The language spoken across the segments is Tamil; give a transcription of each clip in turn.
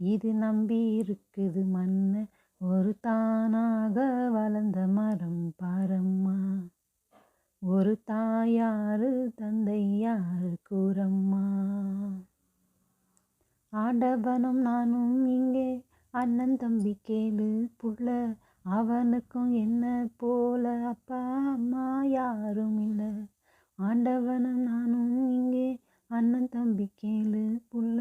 இது நம்பி இருக்குது மண்ணு ஒரு தானாக வளர்ந்த மரம் பாரம்மா. ஒரு தாயாரு தந்தை யாரு கூறம்மா. ஆடவனும் நானும் இங்கே அண்ணன் தம்பி கேளு புள்ள அவனுக்கும் என்ன போல அப்பா அம்மா யாரும் இல்லை. ஆண்டவனும் நானும் இங்கே அண்ணன் தம்பி கேளு புள்ள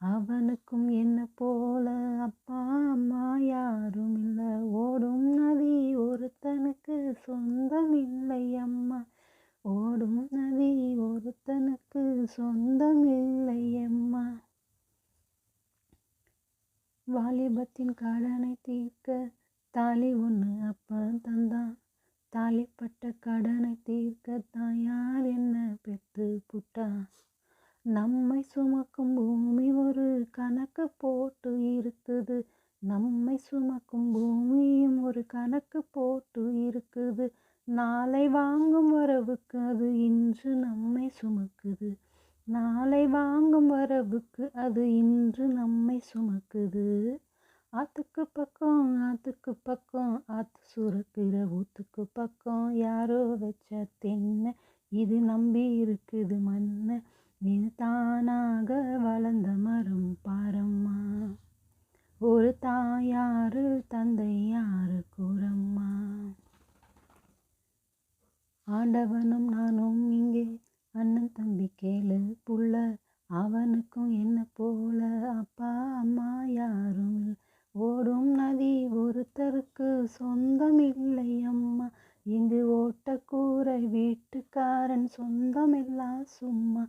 அவனுக்கும் என்ன போல? அப்பா அம்மா யாரும் இல்லை. ஓடும் நதி ஒருத்தனுக்கு சொந்தம் இல்லை அம்மா. ஓடும் நதி ஒருத்தனுக்கு சொந்தம் இல்லை அம்மா. வாலிபத்தின் கடனை தீர்க்க தாலி ஒன்று அப்பா தந்தான். தாலிப்பட்ட கடனை தீர்க்க தாயார் என்ன பெற்று புட்டா நம்மை சுமக்கும் பூமி ஒரு கணக்கு போட்டு இருக்குது. நம்மை சுமக்கும் பூமியும் ஒரு கணக்கு போட்டு இருக்குது. நாளை வாங்கும் வரவுக்கு அது இன்று நம்மை சுமக்குது. நாளை வாங்கும் வரவுக்கு அது இன்று நம்மை சுமக்குது. ஆத்துக்கு பக்கம் ஆத்துக்கு பக்கம் ஆத்து சுரக்கிற ஊத்துக்கு பக்கம் யாரோ வச்ச தென்னை இது நம்பி இருக்குது மண்ணை. நீ தானாக வளர்ந்த மரம் பாரம்மா. ஒரு தாயாரு தந்தை யாரு கூறம்மா. ஆண்டவனும் நானும் இங்கே. அண்ணன் தம்பி கேளு புள்ள. அவனுக்கும் என்ன போல? அப்பா அம்மா யாரும் ஓடும் நதி ஒருத்தருக்கு சொந்தம் இல்லை அம்மா. இங்கு ஓட்டக்கூரை வீட்டுக்காரன் சொந்தமில்லா சும்மா.